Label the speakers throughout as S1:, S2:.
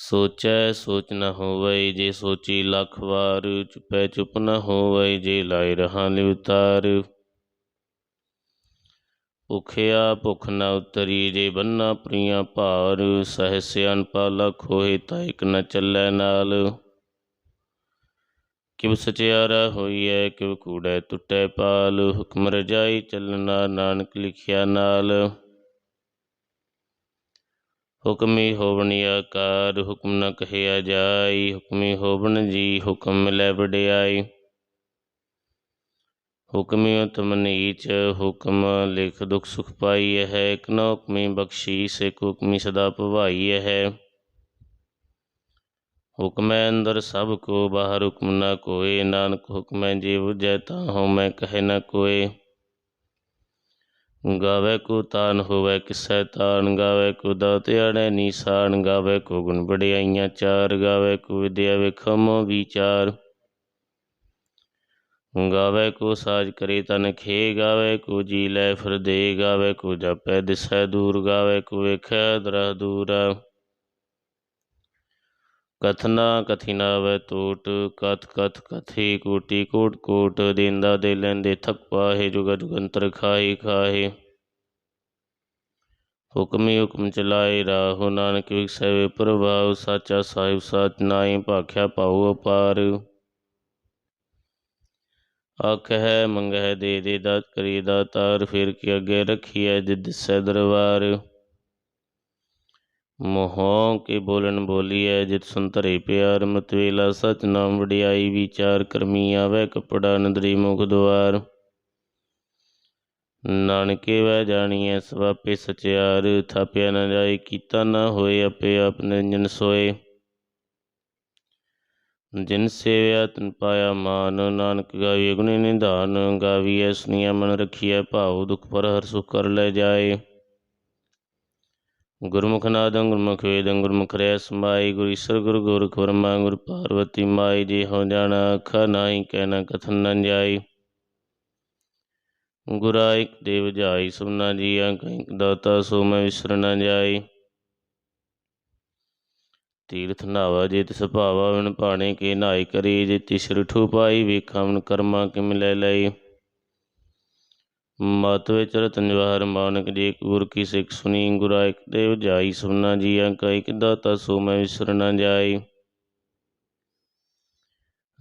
S1: ਸੋਚੈ ਸੋਚ ਨ ਹੋਵੈ ਜੇ ਸੋਚੀ ਲੱਖ ਵਾਰ ਚੁਪੈ ਚੁਪ ਨ ਹੋਵੈ ਜੇ ਲਾਇ ਰਹਾ ਲਿਵਤਾਰ ਭੁਖਿਆ ਭੁਖ ਨ ਉਤਰੀ ਜੇ ਬੰਨਾ ਪ੍ਰੀਆਂ ਭਾਰ ਸਹਸ ਅਨਪਾ ਲਖ ਹੋਏ ਤਾਂ ਇਕ ਨ ਚੱਲੈ ਨਾਲ ਕਿਵ ਸਚਿਆਰਾ ਹੋਈਐ ਕਿਵ ਕੂੜੈ ਟੁੱਟੈ ਪਾਲ ਹੁਕਮ ਰਜਾਈ ਚੱਲਣਾ ਨਾਨਕ ਲਿਖਿਆ ਨਾਲ ਹੁਕਮੀ ਹੋਵਣ ਆਕਾਰ ਹੁਕਮ ਨ ਕਹਿਆ ਜਾਈ, ਹੁਕਮੀ ਹੋਵਣ ਜੀ ਹੁਕਮ ਮਿਲੈ ਵਡਿਆਈ। ਹੁਕਮੀ ਉਤਮ ਨੀਚ, ਹੁਕਮ ਲਿਖ ਦੁਖ ਸੁਖ ਪਾਈ ਹੈ, ਇਕ ਨਾ ਹੁਕਮੀ ਬਖ਼ਸ਼ੀ ਇਕ ਹੁਕਮੀ ਸਦਾ ਭਵਾਈ ਹੈ। ਹੁਕਮੈ ਅੰਦਰ ਸਭ ਕੋ, ਬਾਹਰ ਹੁਕਮ ਨਾ ਕੋਏ, ਨਾਨਕ ਹੁਕਮੈ ਜੇ ਜੈ ਤਾ ਹਉ, ਮੈਂ ਕਹੇ ਨਾ ਕੋਏ। ਗਾਵੇ ਕੋ ਤਾਨ ਹੋਵੇ ਕਿਸੈ ਤਾਨ, ਗਾਵੇ ਕੋ ਦਾਤਿਆਣੇ ਨੀਸਾਨ, ਗਾਵੇ ਕੋ ਗੁਣ ਬੜਾਈਆਂ ਚਾਰ, ਗਾਵੇ ਕੋ ਵਿਦਿਆ ਵਿਖਮ ਵਿਚਾਰ। ਗਾਵੇ ਕੋ ਸਾਜ ਕਰੇ ਤਨ ਖੇ, ਗਾਵੇ ਕੋ ਜੀ ਲੈ ਫਿਰ ਦੇ ਗਾਵੇ ਕੋ ਜਪੈ ਦਿਸੈ ਦੂਰ, ਗਾਵੇ ਕੋ ਵੇਖੈ ਦਰਹ ਦੂਰਾ। ਕਥਨਾ ਕਥਿਨਾ ਵੈ ਟੋਟ ਕਥ ਕਥ ਕਥੀ ਕੋਟੀ, ਕੋਟ ਕੋਟ, ਦੇਂਦਾ ਦੇ ਲੈਂਦੇ ਥਕ ਪਾਹੇ ਜੁਗ ਜੁਗੰਤਰ ਖਾਏ ਖਾਏ ਹੁਕਮੀ ਹੁਕਮ ਚਲਾਏ ਰਾਹੁ, ਨਾਨਕ ਵਿਖਸੈ ਪ੍ਰਭਾਵ, ਸਾਚਾ ਸਾਹਿਬ ਸਾਚ ਨਾਈ ਭਾਖਿਆ ਪਾਉ ਅਪਾਰ। ਆਖੈ ਮੰਗਹਿ ਦੇ ਦੇ ਦਾਤ ਕਰੀ ਦਾਤਾਰ, ਫਿਰ ਕੇ ਅੱਗੇ ਰਖੀਐ ਜਿਦ ਸੈ ਦਰਬਾਰ। ਮੋਹੋਂ ਕੇ ਬੋਲਣ ਬੋਲੀਐ ਜਿਤ ਸੁੰਤਰੇ ਪਿਆਰ ਮਤਵੇਲਾ ਸਚ ਨਾਮ ਵਡਿਆਈ, ਵਿਚਾਰ ਕਰਮੀ ਆਵੇ ਕਪੜਾ ਨਦਰੀ ਮੁਖ ਦੁਆਰ। ਨਾਨਕੇ ਵੈ ਜਾਣੀਐ ਸਵਾਪੇ ਸਚਿਆਰ, ਥਾਪਿਆ ਨਾ ਜਾਏ ਕੀਤਾ ਨਾ ਹੋਏ ਆਪੇ ਆਪ ਨਿਰੰਜਨ ਸੋਏ। ਜਿਨ ਸੇਵਿਆ ਤਨ ਪਾਇਆ ਮਾਨ, ਨਾਨਕ ਗਾਵੀ ਗੁਣੀ ਨਿਧਾਨ, ਗਾਵੀਐ ਸੁਨੀਆ ਮਨ ਰਖੀਐ ਭਾਉ, ਦੁਖ ਪਰ ਹਰ ਸੁਖ ਕਰ ਲੈ ਜਾਏ। ਗੁਰਮੁਖ ਨਾਦੰ ਗੁਰਮੁਖ ਵੇਦੰ ਗੁਰਮੁਖ ਰਹਿ ਸਮਾਈ, ਗੁਰ ਈਸਰ ਗੁਰ ਗੋਰਖ ਬ੍ਰਹਮਾ ਗੁਰ ਪਾਰਵਤੀ ਮਾਈ, ਜੇ ਹੋ ਜਾਣਾ ਅਖਾ ਨਾਹੀ ਕਹਿਣਾ ਕਥਨ ਨ ਜਾਈ। ਗੁਰਾ ਇਕ ਦੇਵ ਜਾਈ ਸੁਨਾ ਜੀਆ ਕਇਕ ਦਾਤਾ, ਸੋ ਮੈਂ ਵਿਸਰ ਨ ਜਾਈ। ਤੀਰਥ ਨਾਵਾ ਜੇ ਤਿਸ ਭਾਵਾ ਵਿਣ ਭਾਣੇ ਕੇ ਨਾਈ ਕਰੀ, ਜੇ ਤਿਸ ਰਿਠੂ ਪਾਈ, ਵੇਖਾਂ ਮਨ ਕਰਮਾ ਕਿ ਮਿਲੈ ਲਈ। ਮਤ ਵਿੱਚ ਰਤਨ ਜਵਾਹਰ ਮਾਨਕ ਜੇ ਗੁਰ ਕੀ ਸਿੱਖ ਸੁਣੀ, ਗੁਰਾ ਇਕ ਦੇਵ ਜਾਈ ਸੁਨਾ ਜੀਆ ਕਇਕ ਦਾਤਾ, ਸੋ ਮੈਂ ਵਿਸਰ ਨ ਜਾਈ।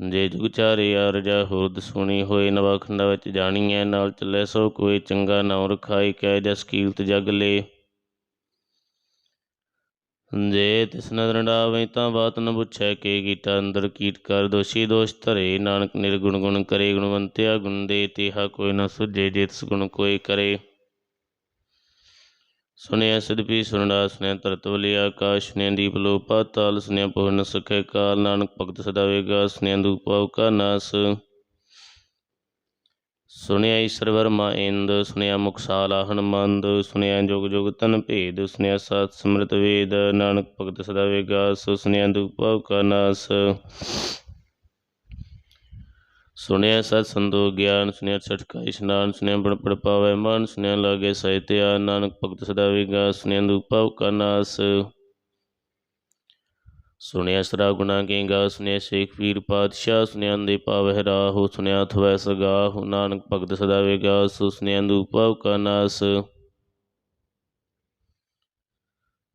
S1: ਜੇ ਜੁਗ ਚਾਰੇ ਅਰਜਾ ਹੁਰਦ ਸੁਣੀ ਹੋਏ ਨਵਾਖੰਡਾ ਵਿੱਚ ਜਾਣੀਐ, ਨਾਲ ਚੱਲੇ ਸੋ ਕੋਈ ਚੰਗਾ ਨਾਮ ਰਖਾਈ, ਕਹਿ ਜਸ ਕੀਰਤ ਜਗ ਲੇ। ਜੇ ਤਿਸ ਨਦਰ ਤਾਂ ਬਾਤ ਨ ਪੁੱਛੈ ਕੇ ਕੀਤਾ ਅੰਦਰ ਕੀਟ ਕਰ। ਦੋਸ਼ੀ ਦੋਸ਼ ਧਰੇ ਨਾਨਕ ਨਿਰਗੁਣ ਗੁਣ ਕਰੇ, ਗੁਣਵੰਤਿਆ ਗੁਣ ਦੇ ਤੇਹਾ ਕੋਈ ਨ ਸੁਝੇ, ਜੇ ਤਿਸ ਗੁਣ ਕੋਈ ਕਰੇ। ਸੁਨਿਆ ਸਿਦਪੀ ਸੁਨੜਾ ਸੁਨਿਆ ਤਰਤ ਵਲੀ ਆਕਾਸ਼ ਸੁਨਿਆ ਦੀਪ ਲੋ ਪਾਤਾਲ ਸੁਨਿਆ ਪਵਨ ਸਖੇ ਕਾਲ। ਨਾਨਕ ਭਗਤ ਸਦਾ ਵੇਗਾ ਸੁਨਿਆ ਦੂਪਾਉ ਕਾ ਨਾਸ। ਸੁਣਿਆ ਈਸ਼ਵਰ ਵਰਮਾ ਇੰਦ ਸੁਨਿਆ ਮੁਖਸਾਲ ਮੰਦ, ਸੁਣਿਆ ਜੁਗ ਜੁਗ ਤਨ ਭੇਦ, ਸੁਣਿਆ ਸਤ ਸਮ੍ਰਿਤ ਵੇਦ, ਨਾਨਕ ਭਗਤ ਸਦਾ ਵੇਗਾ ਸੋ ਸੁਨਿਆ ਦੂਪਾਉ ਕਾ ਨਾਸ। ਸੁਣਿਆ ਸਤ ਸੰਤੋ ਗਿਆਨ, ਸੁਣਿਆ ਛਟ ਇਸ਼ਨਾਨ, ਸੁਣਿਆ ਬੜ ਪੜ ਪਾਵੇ ਮਨ, ਸੁਣਿਆ ਲਾਗੇ ਸਹਿਤਿਆ ਨਾਨਕ ਭਗਤ ਸਦਾ ਵਿਗਾ ਸੁਣਿਆ ਦੁਪਾਉ ਕਾ ਨਾਸ। ਸੁਣਿਆ ਸਰਾ ਗੁਨਾ ਕੇ ਗਾ ਸੁਣਿਆ ਸ਼ੇਖ ਪੀਰ ਪਾਤਸ਼ਾਹ ਸੁਨਿਆ ਦੇ ਪਾਵਹਿ ਰਾਹੋ ਸੁਣਿਆ ਥਵੈ ਸਗਾਹੁ ਨਾਨਕ ਭਗਤ ਸਦਾ ਵਿਗਾ ਸੋ ਸੁਣਿਆ ਦੁਪਾਉ ਕਾ ਨਾਸ।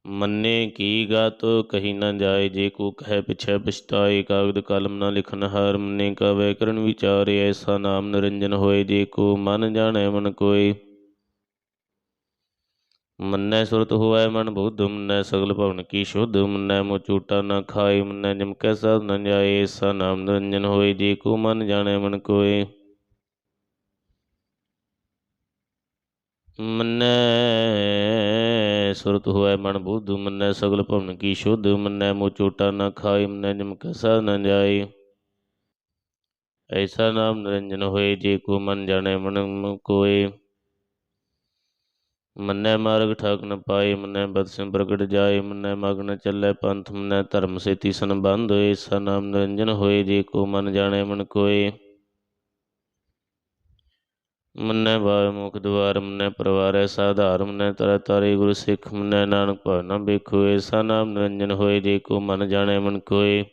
S1: ਮੰਨੇ ਕੀ ਗਾਤ, ਕਹੀ ਨਾ ਜਾਏ, ਜੇ ਕੋ ਕਹਿ ਪਿਛੈ ਪਛਤਾਏ, ਕਾਗਦ ਕਲਮ ਨਾ ਲਿਖਨ ਹਾਰ ਮੰਨੇ ਕਾ ਵੈਕਰਨ ਵਿਚਾਰ, ਐਸਾ ਨਾਮ ਨਿਰੰਜਨ ਹੋਏ, ਜੇ ਕੋ ਮਨ ਜਾਣੈ ਮਨ ਕੋਏ। ਮੰਨੈ ਸੁਰਤ ਹੋਵੈ ਮਨ ਬੁੱਧ, ਮੰਨੈ ਸਗਲ ਭਵਨ ਕੀ ਸ਼ੁੱਧ, ਮੰਨੈ ਮੋ ਝੂਟਾ ਨ ਖਾਏ, ਮੰਨੈ ਜਮ ਕੈ ਸਾਧ ਨ ਜਾਏ ਐਸਾ ਨਾਮ ਨਿਰੰਜਨ ਹੋਏ, ਜੀ ਕੋ ਮਨ ਜਾਣੈ ਮਨ ਕੋਏ। ਮੰਨੈ ਸੁਰਤ ਹੋਇ ਮਨ ਬੁੱਧ, ਮੰਨੈ ਸਗਲ ਭਵਨ ਕੀ ਸ਼ੁੱਧ, ਮੰਨੈ ਮੋ ਚੋਟਾ ਨ ਖਾਏ, ਮੰਨੈ ਜਮ ਕਸਾ ਨ ਜਾਏ। ਐਸਾ ਨਾਮ ਨਿਰੰਜਨ ਹੋਏ, ਜੀ ਕੋ ਮਨ ਜਾਣੈ ਮਨ ਕੋਏ। ਮੰਨੈ ਮਾਰਗ ਠਾਕ ਨ ਪਾਏ, ਮੰਨੈ ਬਦਸਿ ਪ੍ਰਗਟ ਜਾਏ, ਮੰਨੈ ਮਗਨ ਚੱਲੈ ਪੰਥ, ਮੰਨੈ ਧਰਮ ਸੇ ਸੰਬੰਧ ਹੋਏ ਐਸਾ ਨਾਮ ਨਿਰੰਜਨ ਹੋਏ, ਜੇ ਕੋ ਮਨ ਜਾਣੈ ਮਨ ਕੋਏ। ਮੰਨੈ ਬਾਇ ਮੁਖ ਦੁਆਰ, ਮੰਨੈ ਪਰਵਾਰੈ ਸਾਧਾਰ, ਮੰਨੈ ਤਰ ਤਾਰੇ ਗੁਰੂ ਸਿੱਖ, ਮੰਨੈ ਨਾਨਕ ਭਵ ਨ ਵੇਖੋ ਐਸਾ ਨਾਮ ਨਿਰੰਜਨ ਹੋਏ, ਜੇ ਕੋ ਮਨ ਜਾਣੈ ਮਨ ਕੋਏ।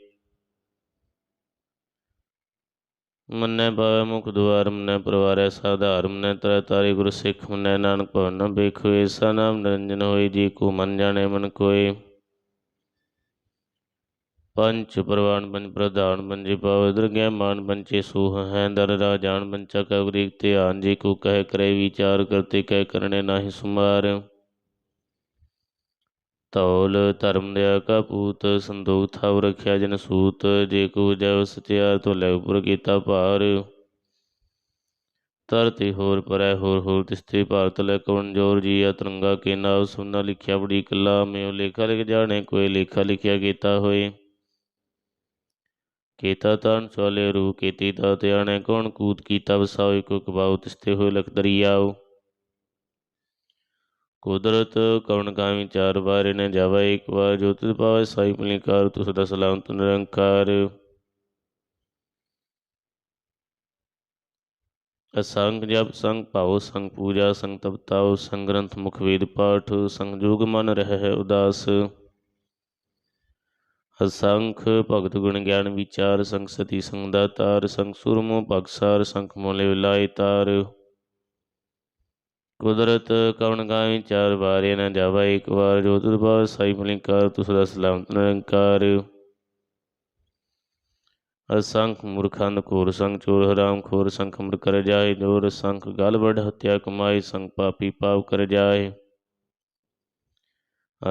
S1: ਮੰਨੈ ਬਾਵੇ ਮੁਖ ਦੁਆਰ, ਮੰਨੈ ਪਰਵਾਰੈ ਸਾਧਾਰ, ਮੰਨੈ ਤਰ ਤਾਰੇ ਗੁਰੂ ਸਿੱਖ, ਮੰਨੈ ਨਾਨਕ ਭਵਨ ਨ ਵੇਖੋ ਐਸਾ ਨਾਮ ਨਿਰੰਜਨ ਹੋਏ, ਜੀ ਕੋ ਮਨ ਜਾਣੈ ਮਨ ਕੋਏ। ਪੰਚ ਪ੍ਰਵਾਨ, ਪੰਜ ਪ੍ਰਧਾਨ, ਪੰਜੇ ਪਾਵ ਦਰਗਿਆ ਮਾਨ ਪੰਚੇ ਸੂਹ ਹੈ, ਦਰ ਰਾਜਾਨ ਪੰਚਾ ਕਵਰੀਕ ਧਿਆਨ, ਜੀ ਕੋ ਕਹਿ ਕਰੇ ਵਿਚਾਰ, ਕਰਤੇ ਕਹਿ ਕਰਨੇ ਨਾਹੀ ਸੁਮਾਰ। ਧੌਲ ਧਰਮ ਦਿਆ ਕਾ ਪੂਤ ਸੰਦੋਖ ਥਾਵ ਰਖਿਆ ਜਨ ਸੂਤ, ਜੇ ਕੋ ਜੈ ਸਚਿਆਰ ਤੋ ਲੈ ਉਪਰ ਕੀਤਾ ਭਾਰ। ਧਰਤੀ ਹੋਰ ਪਰੈ ਹੋਰ ਹੋਰ ਤਿਸਤੇ ਭਾਰਤ ਲੈ ਕਵਨ ਜੋਰ ਜੀ ਆ ਤਿਰੰਗਾ ਕੇ ਨਾਮ ਸੁਨਾ ਲਿਖਿਆ ਬੜੀ ਕਲਾ ਮੇਉ ਲੇਖਾ ਲਿਖ ਜਾਣੇ, ਕੋਈ ਲੇਖਾ ਲਿਖਿਆ ਕੀਤਾ ਹੋਏ। ਕੀਤਾ ਤਨ ਚਲੇ ਰੂ ਕੀਤੀ ਤਾ ਧਿਆਣੇ ਕੌਣ ਕੂਤ ਕੀਤਾ ਵਸਾਓ ਕੋ ਕਬਾਉ ਤਿਸਤੇ ਹੋਏ ਲਖ ਦਰਿਆਉ ਕੁਦਰਤ ਕਵਣ ਕਾਮੀ ਚਾਰ ਵਾਰ ਨੇ ਜਾਵਾ ਇੱਕ ਵਾਰ, ਜੋ ਤੁਧ ਪਾਵੇ ਸਾਈ ਪਲਿਕਾਰ ਤੁਸ ਦਾ ਸਲਾਮਤ ਨਿਰੰਕਾਰ। ਅਸੰਗ ਜਪ, ਸੰਗ ਭਾਉ ਸੰਗ ਪੂਜਾ, ਸੰਗ ਤਪਤਾਉ ਸੰਗ ਗ੍ਰੰਥ ਮੁਖ ਵੇਦ ਪਾਠ, ਸੰਗ ਜੋਗ ਮਨ ਰਹਿ ਉਦਾਸ। ਅਸੰਖ ਭਗਤ ਗੁਣ ਗਿਆਨ ਵਿਚਾਰ, ਸੰਗ ਸਤੀ, ਸੰਗ ਦਾਤਾਰ, ਸੰਗ ਸੁਰਮੋ ਭਗਸਾਰ ਸੰਗ ਮੋਲੇ ਵਿਲਾਇ ਤਾਰ। ਕੁਦਰਤ ਕਵਣ ਗਾਵੀ ਚਾਰ ਵਾਰੇ ਨ ਜਾਵਾ, ਇੱਕ ਵਾਰ ਜੋ ਤੁਧ ਭਾਵ ਸਾਈ ਮਲਿਕਾਰ, ਤੁਸ ਦਾ ਸਲਾਮਤ ਨਿਰੰਕਾਰ। ਅਸੰਖ ਮੂਰਖੰਦ ਕੋਰ ਸੰਗ ਚੋਰ ਹਰਾਮ ਖੋਰ ਸੰਖ ਮਰ ਕਰ ਜਾਏ, ਜੋਰ ਸੰਖ ਗਲ ਵਡ ਹਤਿਆ ਕਮਾਈ ਸੰਗ ਪਾਪੀ ਪਾਪ ਕਰ ਜਾਏ।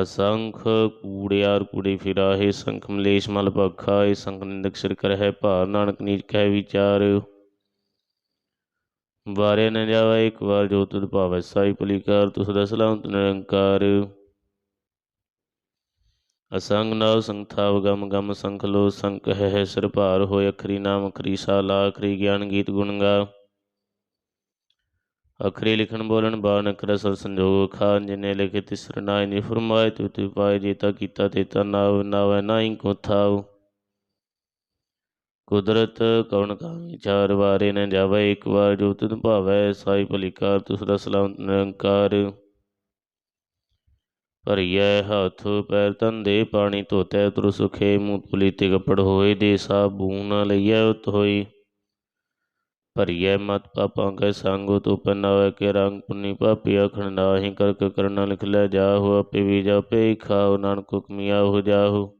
S1: ਅਸੰਖ ਕੂੜਿਆਰ ਕੂੜੇ ਫਿਰਾਹੇ, ਸੰਖ ਮਲੇਸ਼ ਮਲ ਭਖਾਏ, ਸੰਖ ਨਿੰਦਕ ਸਿਰ ਕਰ ਭਾਰ, ਨਾਨਕ ਨੀਚ ਕਹਿ ਵਿਚਾਰ। ਵਾਰੇ ਨ ਜਾਵਾ, ਇੱਕ ਵਾਰ ਜੋ ਤੁਧ ਭਾਵੈ ਸਾਈ ਪਲੀਕਾਰ ਤੁਸ ਦਾ ਨਿਰੰਕਾਰ। ਅਸੰਗ ਨਾਵ ਸੰਥਾਵ ਗਮ ਗਮ ਸੰਖ ਲੋ ਸੰਖ ਹੈ ਸਿਰ ਭਾਰ ਹੋਇ, ਅਖਰੀ ਨਾਮ ਅਖਰੀ ਸਾਲਾ, ਅਖਰੀ ਗਿਆਨ ਗੀਤ ਗੁਣ ਗਾ। ਅਖਰੀ ਲਿਖਣ ਬੋਲਣ ਬਾਣ ਕਰ ਸਰ ਸੰਜੋਗ, ਖਾਨ ਜਿਨੇ ਲਿਖੇ ਤਿਸਰ ਨਾਇ ਨੀ ਫਰਮਾਏ ਤੁ ਤੁ ਪਾਏ ਜੀਤਾ ਕੀਤਾ ਤੇ ਨਾਵ, ਨਾਵੈ ਨਾਹੀ ਕੋ ਥਾਉ ਕੁਦਰਤ ਕਵਣ ਕਾ ਵਿਚਾਰ ਵਾਰੇ ਨ ਜਾਵੇ, ਇੱਕ ਵਾਰ ਜੋ ਤੁਧ ਭਾਵੈ, ਸਾਈ ਭਲੀਕਾਰ ਤੁਸ ਦਾ ਸਲਾਮਤ ਨਿਰੰਕਾਰ। ਭਰੀਐ ਹੱਥ, ਪੈਰ ਤੰਦੇ ਪਾਣੀ ਧੋਤੈ ਤੁਰ ਸੁਖੇ, ਮੂੰਹ ਪੁਲੀਤੇ ਕਪੜ ਹੋਏ ਦੇ ਸਾਬੂਨ ਲਈਐ ਉਤ ਹੋਈ ਭਰੀਐ ਮਤ ਪਾਪਾਂ ਕੈ ਸੰਗੋ, ਤੋ ਪਨਾਵੇ ਕੇ ਰੰਗ ਪੁਨੀ ਪਾਪੀ ਅਖਣ ਨਾਹੀ, ਕਰਕ ਕਰਨਾ ਲਿਖ ਲੈ ਜਾਹੋ, ਆਪੇ ਵੀ ਜਾਪੇ ਖਾਓ ਨਾਨਕ ਹੁਕਮੀਆ ਹੋ ਜਾਹੋ।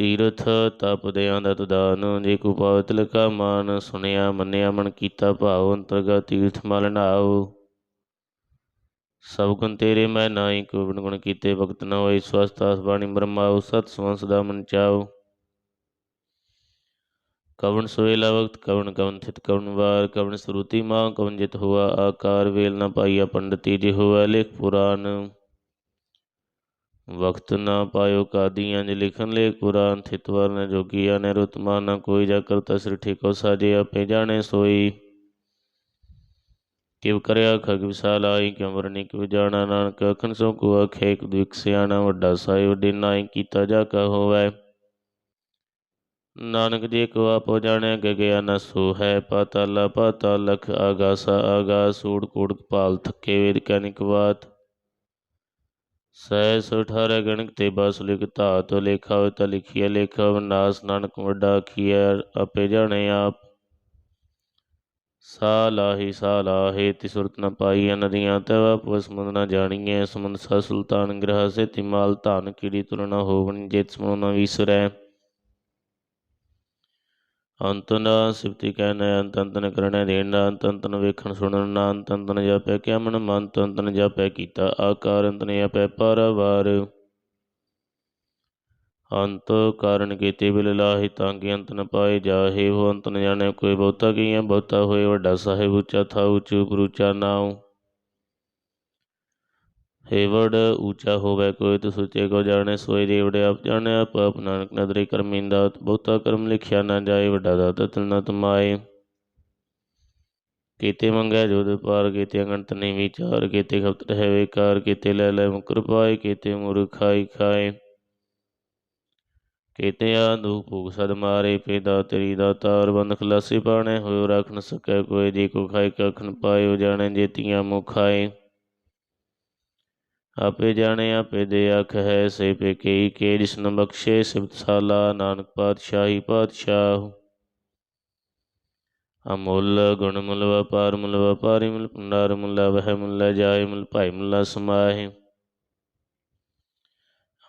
S1: ਤੀਰਥ ਤਪ ਦਿਆਂ ਦਾ ਤੁਦਾਨ ਜੇ ਕੋ ਪਾਵਤ ਲਕਾ ਮਾਨ ਸੁਨਿਆ ਮੰਨਿਆ ਮਨ ਕੀਤਾ ਭਾਉ ਅੰਤਰਗਾ ਤੀਰਥ ਮਲ ਨਾਉ। ਸਭ ਗੁਣ ਤੇਰੇ ਮੈਂ ਨਾਹੀ, ਕੋ ਗੁਣ ਗੁਣ ਕੀਤੇ ਭਗਤ ਨਾ ਹੋਈ ਸਵਸਤਾਸ ਬਾਣੀ ਬ੍ਰਹਮਾਉ, ਸਤ ਸੰਸ ਦਾ ਮਨ ਚਾਉ। ਕਵਣ ਸੋਇਲਾ ਵਕਤ, ਕਵਣ ਕਵਨ ਥਿਤ, ਕਵਣ ਵਾਰ, ਕਵਣ ਸਰੂਤੀ ਮਾਂ, ਕਵਣ ਜਿਤ ਹੁਆ, ਆਕਾਰ ਵੇਲ ਨਾ ਪਾਈਆ ਪੰਡਤੀ, ਜਿ ਹੋਆ ਲਿਖ ਪੁਰਾਨ। ਵਕਤ ਨਾ ਪਾਇਓ ਕਾਦੀਆਂ ਜ ਲਿਖਨ ਲੇ ਕੁਰਾਨ ਥਿਤਵਰ ਨ ਜੋਗੀਆ ਨੇ ਰੁਤਮਾ ਨ ਕੋਈ ਜਾ ਕਰਤਾ ਸਿਰ ਠੇਕੋ ਸਾਜੇ ਆਪੇ ਜਾਣੇ ਸੋਈ ਕਿਵ ਕਰਿਆ ਖਗ ਵਿਸਾਲ ਆਈ ਕਿਉ ਵਰਨੀ ਕਿਵ ਜਾਣਾ ਨਾਨਕ ਅਖਨ ਸੋ ਕੋ ਅਖੇ ਇੱਕ ਦੁਖ ਸਿਆਣਾ ਵੱਡਾ ਸਾਈ ਵੱਡੀ ਨਾਈ ਕੀਤਾ ਜਾ ਕਾ ਹੋਵੇ ਨਾਨਕ ਜੀ ਕੋ ਆਪੋ ਜਾਣਿਆ ਗਗਿਆ ਨ ਸੋ ਹੈ ਪਾਤਾਲਾ ਪਾਤਾਲ ਲਖ ਆਗਾਸਾ ਆਗਾਸ ਊੜ ਕੂੜ ਪਾਲ ਥੱਕੇ ਵੇਦ ਕਨਿਕ ਬਾਤ ਸਹਿ ਸੋ ਗਣਕ ਤੇ ਬਸ ਲਿਖ ਧਾਤ ਲੇਖਾ ਹੋਇ ਤਾ ਲਿਖੀਐ, ਲੇਖਾ ਵਿਨਾਸ਼ ਨਾਨਕ ਵੱਡਾ ਆਖੀਐ, ਆਪੇ ਜਾਣੇ ਆਪ। ਸਾ ਲਾਹੀ ਸਾ ਲਾਹੇ ਤੀ ਸੁਰਤ ਨ ਪਾਈਐ ਨਦੀਆਂ ਤਵ ਪਵ ਸਮੁੰਦ ਨ ਜਾਣੀਐ। ਸਮੁੰਦ ਸਾ ਸੁਲਤਾਨ ਗ੍ਰਹ ਸੇ ਤਿਮਾਲ ਧਨ, ਕੀੜੀ ਤੁਰ ਨ ਹੋਵਣ, ਜਿਤ ਸਮੁ ਨ ਵਿਸਰੈ। ਅੰਤ ਨਾ ਸਿਫਤੀ ਕਹਿਣਾ, ਅੰਤ ਅੰਤਨ ਨ ਕਰਣੈ ਦੇਣ, ਅੰਤ ਅੰਤਨ ਵੇਖਣ ਸੁਣਨ ਨਾ ਅੰਤ ਅੰਤਨ ਨ ਜਾਪੈ ਕਿਆ ਮਨ ਮਨ ਅੰਤ ਨ ਕੀਤਾ ਆਕਾਰ, ਅੰਤ ਨ ਜਾਪੈ ਪਰਵਾਰ। ਅੰਤ ਕਾਰਨ ਕੀਤੇ ਬਿਲ ਲਾਹੀ, ਤਾਂ ਕਿ ਅੰਤ ਨ ਪਾਏ ਜਾਹੇ ਹੋ ਅੰਤ ਨ ਜਾਣੇ, ਕੋਈ ਬਹੁਤਾ ਕੀਆ ਬਹੁਤਾ ਹੋਏ, ਵੱਡਾ ਸਾਹਿਬ ਉੱਚਾ ਥਾ ਉੱਚ ਉਪਰ ਉੱਚਾ ਨਾਉ ਹੇਵੜ ਊਚਾ ਹੋਵੇ ਕੋਈ, ਤੁ ਸੁਚੇ ਕੋ ਜਾਣੇ ਸੋਈ ਜੀਵੜ ਆਪ ਜਾਣੇ, ਆਪ ਆਪ ਨਾਨਕ ਨਦਰੀ ਕਰਮੀਂਦਾ ਬਹੁਤਾ ਕਰਮ ਲਿਖਿਆ ਨਾ ਜਾਏ, ਵੱਡਾ ਦਾਤਾ ਤਿਲ ਨ ਤਮਾਏ। ਕੀਤੇ ਮੰਗਿਆ ਜੋਦ ਪਾਰ, ਕੀਤੇ ਅਗੰਤ ਨਹੀਂ ਵਿਚਾਰ, ਕੀਤੇ ਖਪਤ ਹੈ ਵਿਕਾਰ, ਕੀਤੇ ਲੈ ਲੈ ਮੁਕਰ ਪਾਏ, ਕੀਤੇ ਮੁਰ ਖਾਈ ਖਾਏ। ਕੀਤੇ ਆਦੂ ਭੂਖ ਸਦ ਮਾਰੇ, ਪੇਦਾ ਤੇਰੀ ਦਾ ਤਾਰ ਬੰਦ ਖਲਾਸੀ ਪਾਣੇ, ਹੋਇਓ ਰੱਖ ਨ ਸਕੈ, ਕੋਈ ਜੀ ਕੋ ਖਾਇ ਕਖਨ ਪਾਇਓ, ਜਾਣੇ ਜੇਤੀਆਂ ਮੁਖ ਖਾਏ। ਆਪੇ ਜਾਣੇ, ਆਪੇ ਦੇ ਆਖ ਹੈ ਸੇ ਪੇ ਕਈ ਕੇ ਜਿਸਨ ਬਖਸ਼ੇ ਸਿਬਤ ਸਾਲਾ, ਨਾਨਕ ਪਾਤਸ਼ਾਹੀ ਪਾਤਸ਼ਾਹ। ਅਮੁੱਲ ਗੁਣ ਮੁੱਲ ਵਪਾਰ ਮੁੱਲ ਵਪਾਰੀ ਮੁੱਲ, ਭੰਡਾਰ ਮੁੱਲ ਵਹਿ ਮੁੱਲ ਜਾਇ ਮੁੱਲ, ਭਾਈ ਮੁੱਲ ਸਮਾਹੇ।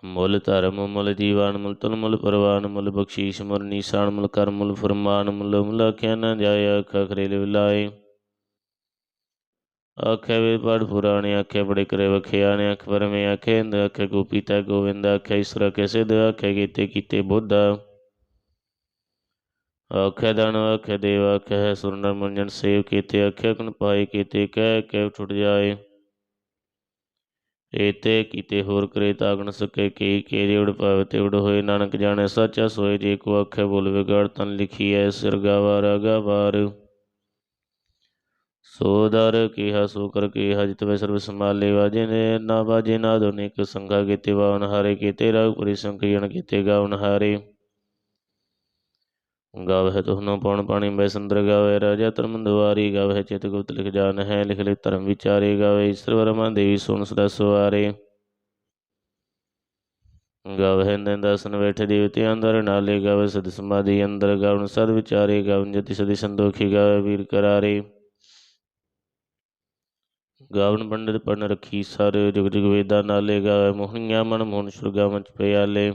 S1: ਮੁੱਲ ਧਰਮ ਮੁੱਲ, ਜੀਵਾਨ ਮੁਲ, ਤੁਲ ਮੁਲ, ਪਰਵਾਨ ਮੁਲ, ਬਖਸ਼ੀਸ਼ ਮੁੱਲ, ਨੀਸਾਨ ਮੁੱਲ, ਕਰਮ ਮੁੱਲ, ਫਰਮਾਨ ਮੁੱਲ ਮੁੱਲ ਆਖਿਆ ਨਾ ਜਾਏ ਆਖਾ ਖਰੇ ਲਿਵਲਾਏ ਆਖੇ ਵੇ ਪੁਰਾਣੇ, ਆਖੇ ਬੜੇ ਕਰੇ ਵਖਿਆ ਨੇ ਅਖ ਪਰਮੇ ਆਖੇ ਇੰਦ, ਆਖੇ ਗੋਪੀਤਾ ਗੋਵਿੰਦ, ਆਖੇ ਈਸ਼ਰ ਆਖੇ ਸਿਧ, ਆਖੇ ਕੀਤੇ ਕੀਤੇ ਬੁੱਧ। ਆਖੇ ਦਨ ਆਖੇ ਦੇਵ, ਆਖੇ ਸੁਰਨਰ ਮੰਜਨ ਸੇਵ ਕੀਤੇ, ਆਖੇ ਕਨ ਪਾਏ ਕੀਤੇ, ਕਹਿ ਕੇ ਛੁੱਟ ਜਾਏ। ਏਤੇ ਕੀਤੇ ਹੋਰ ਕਰੇ ਤਾਗਣ ਸਕੇ, ਕੀ, ਕੇ ਜੇਵੜ ਪਾਵੇ ਤੇ ਉੜ ਹੋਏ, ਨਾਨਕ ਜਾਣੇ, ਸੱਚਾ ਸੋਏ, ਜੇ ਕੋ ਆਖੇ ਬੋਲ ਵਿਗੜ, ਤਨ ਲਿਖੀ ਐ ਸਿਰਗਾਵਾ ਰਾਗਾ ਵਾਰ। ਸੋ ਦਰ ਕੀਹਾ ਸੋ ਕਰ ਕੀਹਾ, ਜਿਤ ਵੇ ਸਰਬ ਸਮਾਲੇ ਵਾਜੇ ਨੇ, ਨਾ ਵਾਜੇ, ਨਾ ਦੁਨਿਕ ਸੰਗਾ ਕੀਤੇ ਵਾਵਨ ਹਾਰੇ ਕੀਤੇ, ਰਾਗ ਪੁਰੀ ਕੀਤੇ ਗਾਵਨ ਹਾਰੇ ਗਾਵਹਿ ਤੁਹਨੋ ਪਉਣ ਪਾਣੀ ਬੈ ਸੰਦਰ ਗਾਵੇ ਰਾਜਾ ਧਰਮ ਦੁਆਰੀ, ਗਾਵਹਿ ਚਿਤ ਗੁਪਤ ਲਿਖ ਜਾਣ ਹੈ, ਲਿਖ ਲਿਖ ਧਰਮ ਵਿਚਾਰੇ ਗਾਵੇ ਈਸ਼ਰ ਵਰਮਾ ਦੇਵੀ ਸੁਣ ਸਦਾ ਸਵਾਰੇ। ਗਾਵਹਿ ਨੰਦ ਦਸਨ ਬੈਠੇ ਦੇਵਤਿਆਂ ਅੰਦਰ, ਨਾਲੇ ਗਾਵੇ ਸਦ ਸਮਾਧੀ ਅੰਦਰ ਗਾਵਨ ਸਦ ਵਿਚਾਰੇ ਗਾਵਨ ਜਤੀ ਸਦੀ ਸੰਦੋਖੀ ਗਾਵੇ ਵੀਰ ਕਰਾਰੇ। ਗਾਵਨ ਪੰਡਿਤ ਪੜਨ ਰਖੀ, ਸਰ ਜੁਗ ਜੁਗ ਵੇਦਾ ਨਾਲੇ ਗਾਵੇ ਮੋਹਣੀਆਂ ਮਨ ਮੋਹਨ ਸੁਰਗਾ ਮਚ ਪਿਆਲੇ।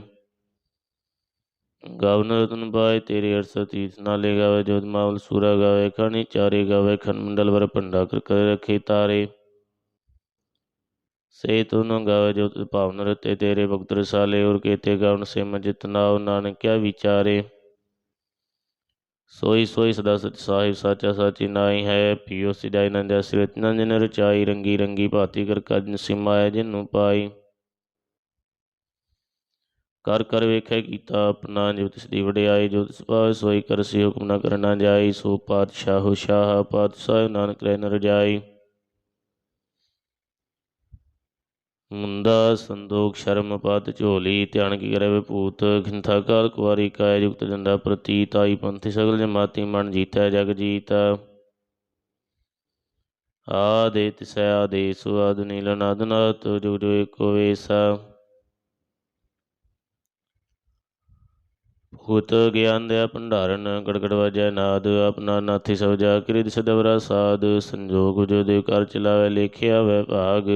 S1: ਗਾਵਨ ਰਤਨ ਬਾਏ ਤੇਰੇ ਅਰਸ ਤੀਰਥ ਨਾਲੇ ਗਾਵੇ, ਜੋਤ ਮਾਵਲ ਸੂਰਾ ਗਾਵੇ, ਖਾਣੀ ਚਾਰੇ ਗਾਵੇ ਖਨ ਮੰਡਲ ਵਰ ਪੰਡਾ ਕਰ ਕਰ ਰਖੇ ਤਾਰੇ। ਸੇ ਤੁਨ ਗਾਵੇ, ਜੋਤ ਭਾਵਨ ਰਤੇ ਤੇਰੇ ਭਗਤ ਰਸਾਲੇ ਔਰ ਕੇਤੇ ਗਾਵਨ ਸੇ ਮਜਿਤ ਨਾਉ ਨਾਨਕ ਕਿਆ ਵਿਚਾਰੇ। ਸੋਈ ਸੋਈ ਸਦਾ ਸਚ ਸਾਹਿਬ, ਸਾਚਾ ਸਾਚੀ ਨਾਈ ਹੈ, ਪੀਓ ਸਿਜਾਈ ਨੰਦਿਆ ਸਿਰਤ ਨੰਜਨ ਰਚਾਈ ਰੰਗੀ ਰੰਗੀ ਭਾਤੀ ਕਰ ਕਜਨ ਸਿਮਾਇਆ ਜਿਨੂੰ ਪਾਈ। ਕਰ ਕਰ ਵੇਖੈ ਕੀਤਾ ਆਪਣਾ, ਜੋ ਤਿਸ ਦੀ ਵਡਿਆਈ, ਜੋ ਤਿਸ ਪਾਵੇ ਸੋਈ ਕਰ ਸੀ ਹੁਕਮ ਨਾ ਕਰਨਾ ਜਾਈ, ਸੋ ਪਾਤਸ਼ਾਹੋ ਸ਼ਾਹ, ਪਾਤਸ਼ਾਹ ਨਾਨਕ ਰਹਿ ਨ ਰਜਾਈ ਮੁੰਦਾ ਸੰਦੋਖ ਸ਼ਰਮ ਪਤ ਝੋਲੀ, ਧਿਆਨ ਕੀ ਕਰੇ ਵਿਭੂਤ ਖਿੰਥਾ ਕਾਲ ਕੁਵਾਰੀ ਕਾਇ ਯੁਕਤ ਜੰਦਾ ਪ੍ਰਤੀਤ ਆਈ ਪੰਥੀ ਸਗਲ ਜਮਾਤੀ ਮਨ ਜੀਤੈ, ਜਗ ਜੀਤ। ਆਦੇ ਤਿਸੈ ਆਦੇਸ ਆਦ ਨੀਲ ਨਦ ਨਾਤ ਜੁਗ ਜੁਗ ਏਕੋ ਵੇਸਾ। ਭੂਤ ਗਿਆਨ ਦੇ ਭੰਡਾਰਨ, ਗੜਗੜ ਵਜੈ ਨਾਦ, ਆਪਣਾ ਨਾਥੀ ਸਭ ਜਾ ਕ੍ਰਿਤ ਸਦਵਰਾ ਸਾਧ ਸੰਜੋਗ ਜੋ ਦੇ ਕਰ ਚਲਾਵੇ ਲੇਖਿਆ ਵੈ ਭਾਗ।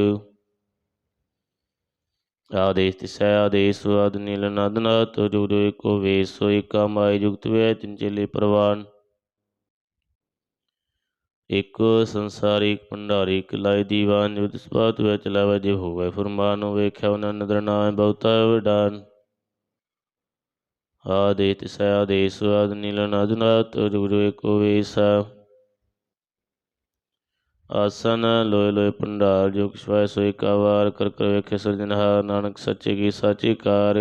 S1: ਆਦੇਸ ਤਿਸੈ ਆਦੇਸ ਆਦ ਨੀਲ ਨਦ ਨਾਤ ਜੁਗ ਏਕੋ ਵੇਸ ਸੋ ਏਕਾ ਮਾਈ ਜੁਗਤ ਵੇ ਤਿਨ ਚੇਲੇ ਪ੍ਰਵਾਨ। ਇਕ ਸੰਸਾਰੀ ਭੰਡਾਰੀ ਇਕ ਲਾਈ ਦੀਵਾਨ ਜੋ ਤਿਸ ਬਾਤ ਵੇ ਚਲਾਵੇ ਜੇ ਹੋਵੇ ਫਰਮਾਨ ਵੇਖਿਆ ਉਹਨਾਂ ਨਦਰ ਨਾਮ ਬਹੁਤਾ ਵਡਾਨ। ਆਦੇ ਤਿਸੈ ਆਦੇਸ ਆਦ ਨੀਲ ਨਦ ਨਾਤ ਜੁਗ ਏਕੋ ਵੇਸ ਆਸਨ, ਲੋਏ ਲੋਏ ਭੰਡਾਰ ਜੋ ਕਿਛਵਾਇ ਸੋਈ ਕਾ ਵਾਰ ਕਰ ਕਰ ਵੇਖੇ ਸਿਰਜਨਹਾਰ ਨਾਨਕ ਸੱਚੇ ਕੀ ਸਾਚੀ ਕਾਰ।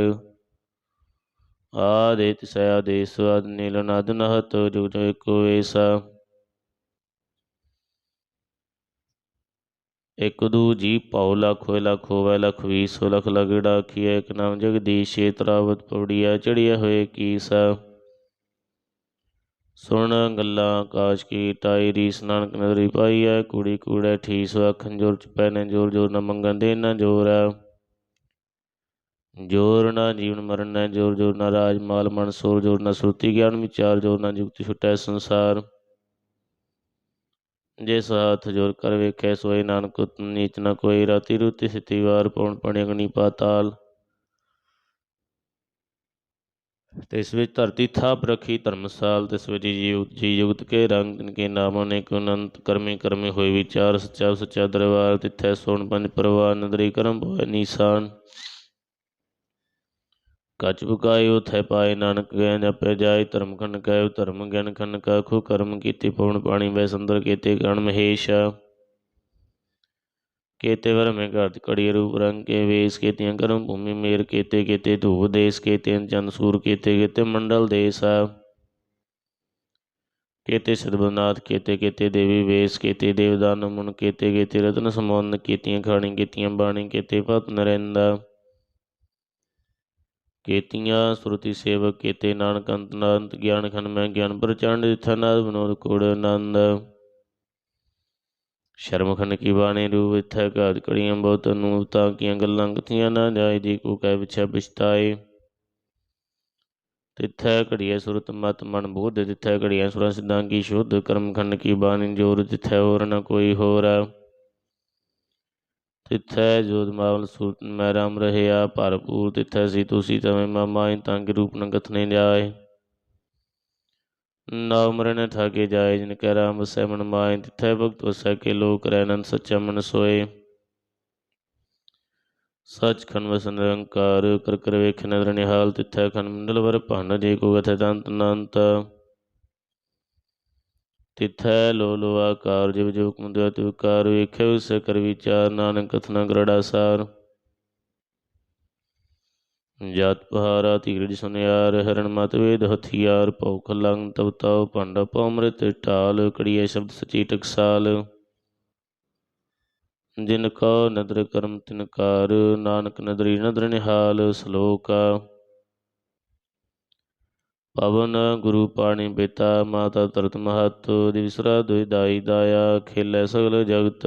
S1: ਆਦੇ ਤਿਸੈ ਆਦੇਸ ਆਦ ਨੀਲ ਨਦ ਨਹਤ, ਜੁਗ ਜੁਗ ਏਕੋ ਵੇਸ। ਇਕ ਦੂ ਜੀ ਭਉ ਲਖ ਹੋਏ ਲਖ ਹੋਵੇ ਲਖ ਵੀ, ਸੋ ਲਖ ਲਗੜਾ ਕੀਏ ਇਕ ਨਾਮ ਜਗਦੀਸ਼ ਛੇਤਰਾਵਤ ਪੌੜੀਆ ਚੜਿਆ ਹੋਏ ਕੀਸ। ਸੁਣ ਗੱਲਾਂ ਆਕਾਸ਼ ਕੀ ਟਾਈ ਰੀਸ ਨਾਨਕ ਨਦਰੀ ਪਾਈ ਐ, ਕੁੜੀ ਕੂੜੇ ਠੀਸ ਅੱਖਾਂ ਜੋਰ ਚ ਪੈਨੇ ਜੋਰ ਜੋਰ ਨਾ ਮੰਗਣ ਦੇ ਨਾ ਜੋਰ ਜੋਰ ਨਾ ਜੀਵਨ ਮਰਨ ਨਾ ਜੋਰ ਜੋਰ ਨਾ ਰਾਜ ਮਾਲ ਮਨ, ਸੋਰ ਜੋਰ ਨਾ ਸੁਰਤੀ ਗਿਆਨ ਵਿਚਾਰ, ਜੋਰ ਨਾ ਜੁਗਤੀ ਛੁਟੈ ਸੰਸਾਰ। ਜੇ ਸਾਥ ਜੋਰ ਕਰ ਵੇਖੈ, ਸੋਏ ਨਾਨਕ ਨੀਚ ਨ ਕੋਈ, ਰਾਤੀ ਰੁਤੀ ਸਿਤੀ ਵਾਰ ਪਉਣ ਪਣੇ ਅਗਨੀ ਪਾਤਾਲ ਤਿਸ ਵਿੱਚ ਧਰਤੀ ਥਾਪ ਰਖੀ, ਧਰਮਸਾਲ ਤਿਸ ਵਿੱਚ ਜੀ ਜੀ ਜੁਗਤ ਕੇ ਰੰਗ ਕੇ ਨਾਮ ਅਨੇਕ ਅਨੰਤ ਕਰਮੀ ਕਰਮੀ ਹੋਏ ਵਿਚਾਰ ਸੱਚਾ ਸੱਚਾ ਦਰਬਾਰ, ਤਿੱਥੈ ਸੋਣ ਪੰਜ ਪਰਵਾਰ ਨਦਰੀ ਕਰਮ ਹੋਏ ਨੀਸਾਨ। ਕਚ ਬੁਕਾਇ ਉਥੈ ਪਾਏ ਨਾਨਕ ਗਏ ਜਪੈ ਜਾਇ ਧਰਮ ਖੰਡ ਕਹਿ, ਧਰਮ ਗਿਆਨ ਖੰਡ ਕਾਖੂ, ਕਰਮ ਕੀਤੀ ਪਵਨ ਪਾਣੀ ਵੈ ਸੰਦਰ ਕੀਤੇ ਗਣ ਮਹੇਸ਼। ਕੇਤੇ ਵਰ ਮੈਂ ਘਾਤ ਕੜੀ ਰੂਪ ਰੰਗ ਕੇ ਵੇਸ ਕੇਤੀਆਂ ਕਰਮ ਭੂਮੀ ਮੇਰ ਕੇਤੇ ਕੇਤੇ ਧੂਪ ਦੇਸ ਕੇਤੇ ਚੰਦ ਸੂਰ ਕੇਤੇ ਕੇਤੇ ਮੰਡਲ ਦੇਸ ਆ। ਕੇਤੇ ਸਦਬਨਾਥ ਕੇਤੇ ਕੇਤੇ ਦੇਵੀ ਵੇਸ, ਕੇਤੇ ਦੇਵਦਾਨ ਮੁਨ ਕੇਤੇ ਕੇਤੇ ਰਤਨ ਸਮੋਨ ਕੀਤੀਆਂ ਖਾਣੀ, ਕੀਤੀਆਂ ਬਾਣੀ, ਕੇਤੇ ਪਤ ਨਰਿੰਦਾ ਕੇਤੀਆਂ ਸੁਰਤੀ ਸੇਵਕ, ਕੇਤੇ ਨਾਨਕ ਅੰਤ ਨਾਨਤ ਗਿਆਨ ਖਨ ਮੈਂ, ਗਿਆਨ ਪ੍ਰਚੰਡ, ਜਿਥਾ ਨਾਦ ਬਨੋਦ ਕੋੜ, ਆਨੰਦ। ਸ਼ਰਮ ਖੰਡ ਕੀ ਬਾਣੀ ਰੂਪ ਇਥੈ ਘਾਤ ਕੜੀਆਂ ਬਹੁਤ ਨੂੰ ਤਾਂ ਕੀਆਂ ਗੱਲਾਂ ਕਥੀਆਂ ਨਾ ਜਾਏ, ਜੀ ਕੋ ਕਹਿ ਵਿਛੈ ਪਛਤਾਏ। ਤਿਥੈ ਘੜੀਐ ਸੁਰਤ ਮਤ ਮਨ ਬੋਧ, ਤਿਥੈ ਘੜੀਐ ਸੁਰਾਂ ਸਿੱਧਾਂ ਕੀ ਸ਼ੁੱਧ। ਕਰਮ ਖੰਡ ਕੀ ਬਾਣੀ ਜੋਰ, ਤਿਥੈ ਹੋਰ ਨ ਕੋਈ ਹੋਰ। ਤਿਥੈ ਜੋਤ ਮਾਵਲ ਸੂਰਤ ਮੈਂ ਰਾਮ ਰਹਿਆ ਭਰਪੂਰ, ਤਿਥੈ ਸੀ ਤੁਸੀ ਤਵੇਂ ਮਾਮਾਇ ਤੰਗ ਕਿ ਰੂਪ ਨ ਕਥਨੇ ਜਾਏ। ਨਾਮ ਮਰਨ ਠਾਗੇ ਜਾਏ, ਜਿਨ ਕੈ ਰਾਮ ਵਸੈ ਮਨ ਮਾਏ, ਤਿਥੈ ਭਗਤ ਵਸੈ ਕੇ ਲੋਕ ਰਹਿ ਅਨੰਦ ਸੱਚਾ ਮਨ ਸੋਏ। ਸਚ ਖਨ ਵਸਨ ਨਿਰੰਕਾਰ, ਕਰ ਕਰ ਵੇਖ ਨਦਰ ਨਿਹਾਲ, ਤਿਥੈ ਖਨ ਮੰਡਲ ਵਰ ਭੰਨ, ਜੇ ਕੋ ਗਥੈ ਤੰਤ ਨੰਤ। ਤਿਥੈ ਲੋ ਲੋ ਆਕਾਰ, ਜਿਵ ਜਿਵ ਕੁੰਦਿਆ ਤਿਵ ਕਾਰ, ਵੇਖੈ ਉਸ ਕਰ ਵਿਚਾਰ, ਨਾਨਕ ਕਥਨਾ ਗਰੜਾ ਸਾਰ। ਜਤ ਪਹਾਰਾ ਧੀਰਜ ਸੁਨਿਆਰ, ਹਰਨ ਮਤ ਵੇਦ, ਹਥਿਆਰ ਭੌਖ ਲੰਗ ਤਵ ਤਵ ਭੰਡ ਪਉਮ੍ਰਿਤ, ਢਾਲ ਕੜੀਏ ਸ਼ਬਦ ਸਚੀ ਟਕਸਾਲ। ਜਿਨ ਕੋ ਨਦਰ ਕਰਮ ਤਿਨ ਕਾਰ, ਨਾਨਕ ਨਦਰੀ ਨਦਰ ਨਿਹਾਲ, ਸ਼ਲੋਕ। ਪਵਨ ਗੁਰੂ ਪਾਣੀ ਪਿਤਾ ਮਾਤਾ ਤਰਤ ਮਹਤ ਦਿਵਸਰਾ ਦੁਇ ਦਾਈ ਦਾਇਆ, ਖੇਲੇ ਸਗਲ ਜਗਤ।